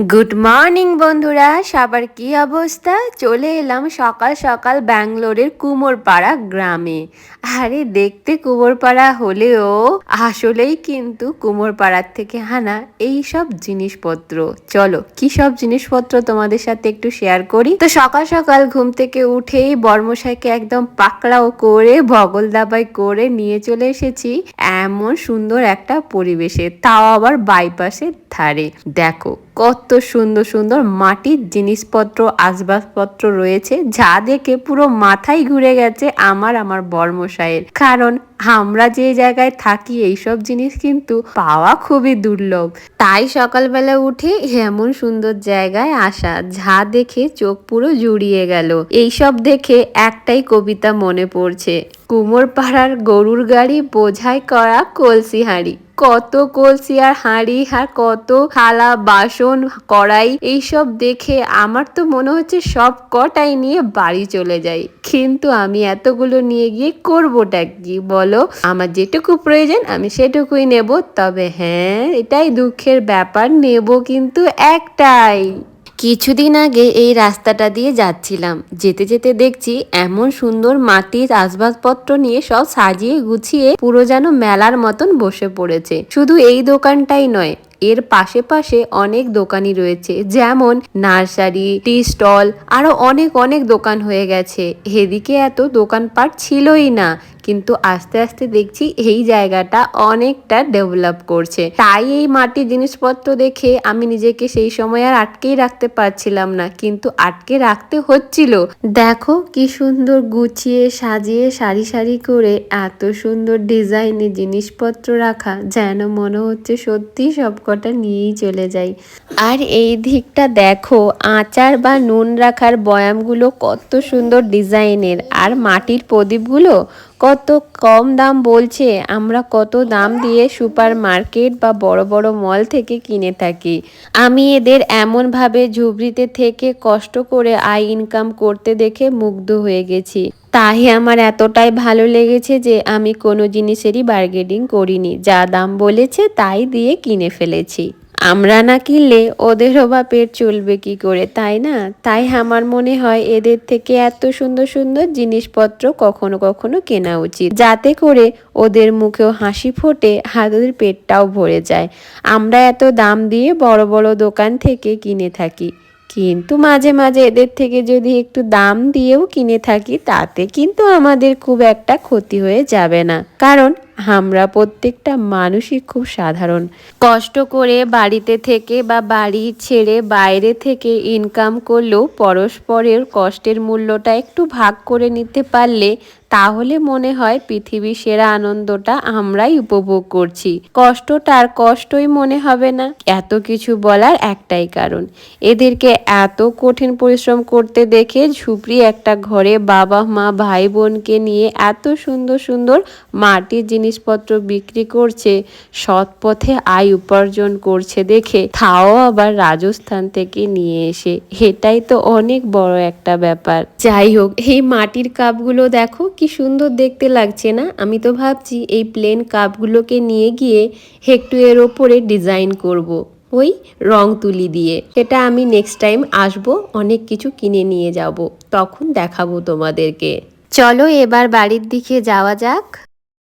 Good morning বন্ধুরা। সবার কি অবস্থা? চলে এলাম সকাল সকাল ব্যাঙ্গালোরের কুমোরপাড়া গ্রামে। আরে, দেখতে কুমোরপাড়া হলেও আসলেই কিন্তু কুমোরপাড়ার থেকে হানা এই সব জিনিসপত্র। চলো, কি সব জিনিসপত্র তোমাদের সাথে একটু শেয়ার করি? তো সকাল সকাল ঘুম থেকে উঠেই বর্মশাইকে একদম পাকড়াও করে, বগল দাবাই করে নিয়ে চলে এসেছি এমন সুন্দর একটা পরিবেশে। তাও আবার বাইপাসের ধারে। দেখো, কত সুন্দর সুন্দর মাটির জিনিসপত্র, আসবাবপত্র রয়েছে, যা দেখে পুরো মাথায় ঘুরে গেছে আমার আমার বর্মশায়ের। কারণ আমরা যে জায়গায় থাকি, এইসব জিনিস কিন্তু পাওয়া খুবই দুর্লভ। তাই সকালবেলা উঠে এমন সুন্দর জায়গায় আসা, যা দেখে চোখ পুরো জুড়িয়ে গেল। এইসব দেখে একটাই কবিতা মনে পড়ছে কুমোর পাড়ার গরুর গাড়ি বোঝাই করা কলসি কত কলসি আর হাঁড়ি, আর কত থালা, বাসন, কড়াই, এইসব দেখে আমার তো মনে হচ্ছে সব কটাই নিয়ে বাড়ি চলে যাই। কিন্তু আমি এতগুলো নিয়ে গিয়ে করবোটা কি বলো? আমার যেটুকু প্রয়োজন আমি সেটুকুই নেব। তবে হ্যাঁ এটাই দুঃখের ব্যাপার, নেব কিন্তু একটাই। কিছুদিন আগে এই রাস্তাটা দিয়ে যাচ্ছিলাম। যেতে যেতে দেখছি এমন সুন্দর মাটির আসবাবপত্র নিয়ে সব সাজিয়ে গুছিয়ে পুরো যেন মেলার মতন বসে পড়েছে। শুধু এই দোকানটাই নয়, এর পাশে পাশে অনেক দোকানই রয়েছে। যেমন নার্সারি, টি স্টল, আরও অনেক অনেক দোকান হয়ে গেছে। এদিকে এত দোকানপাট ছিলই না। কিন্তু আস্তে আস্তে দেখছি এই জায়গাটা অনেকটা ডেভেলপ করছে। তাই এই মাটির জিনিসপত্র দেখে আমি নিজেকে সেই সময় আর আটকেই রাখতে পারছিলাম না, কিন্তু আটকে রাখতে হচ্ছিল। দেখো কি সুন্দর গুছিয়ে সাজিয়ে সারি সারি করে এত সুন্দর ডিজাইনে জিনিসপত্র রাখা যেন মনে হচ্ছে সত্যি সবকটা নিয়েই চলে যাই। আর এই দিকটা দেখো, আচার বা নুন রাখার বয়ামগুলো কত সুন্দর ডিজাইনের আর মাটির প্রদীপগুলো কত কম দাম বলছে? আমরা কত দাম দিয়ে সুপার মার্কেট বা বড় বড় মল থেকে কিনে থাকি। আমি এদের এমনভাবে ঝুবড়িতে থেকে কষ্ট করে আয় ইনকাম করতে দেখে মুগ্ধ হয়ে গেছি। তাই আমার এতটাই ভালো লেগেছে যে আমি কোনো জিনিসেরই বার্গেনিং করিনি। যা দাম বলেছে তাই দিয়ে কিনে ফেলেছি। আমরা না কিনলে ওদেরও বা পেট চলবে কি করে, তাই না? তাই আমার মনে হয় এদের থেকে এত সুন্দর সুন্দর জিনিসপত্র কখনো কখনো কেনা উচিত, যাতে করে ওদের মুখেও হাসি ফোটে ওদের পেটটাও ভরে যায়। আমরা এত দাম দিয়ে বড় বড় দোকান থেকে কিনে থাকি, কিন্তু মাঝে মাঝে এদের থেকে যদি একটু দাম দিয়েও কিনে থাকি, তাতে কিন্তু আমাদের খুব একটা ক্ষতি হয়ে যাবে না। কারণ আমরা প্রত্যেকটা মানুষই খুব সাধারণ। কষ্ট করে বাড়িতে থেকে বা বাড়ি ছেড়ে বাইরে থেকে ইনকাম করলেও পরস্পরের কষ্টের মূল্যটা একটু ভাগ করে নিতে পারলে তাহলে মনে হয় পৃথিবীর সেরা আনন্দটা আমরাই উপভোগ করছি। কষ্টটা আর কষ্টই মনে হবে না। এত কিছু বলার একটাই কারণ। এদেরকে এত কঠিন পরিশ্রম করতে দেখে ঝুপড়ি একটা ঘরে বাবা, মা, ভাই, বোনকে নিয়ে এত সুন্দর সুন্দর মাটির জিনিসপত্র বিক্রি করছে সৎ পথে আয় উপার্জন করছে দেখে তাও আবার রাজস্থান থেকে নিয়ে এসে। এটাই তো অনেক বড় একটা ব্যাপার। যাই হোক, এই মাটির কাপগুলো দেখো, কি সুন্দর দেখতে লাগছে না? আমি তো ভাবছি এই প্লেন কাপগুলোকে নিয়ে গিয়ে একটু এর ওপরে ডিজাইন করব। ওই রং তুলি দিয়ে। সেটা আমি নেক্সট টাইম আসব, অনেক কিছু কিনে নিয়ে যাব। তখন দেখাবো তোমাদেরকে। চলো এবার বাড়ির দিকে যাওয়া যাক।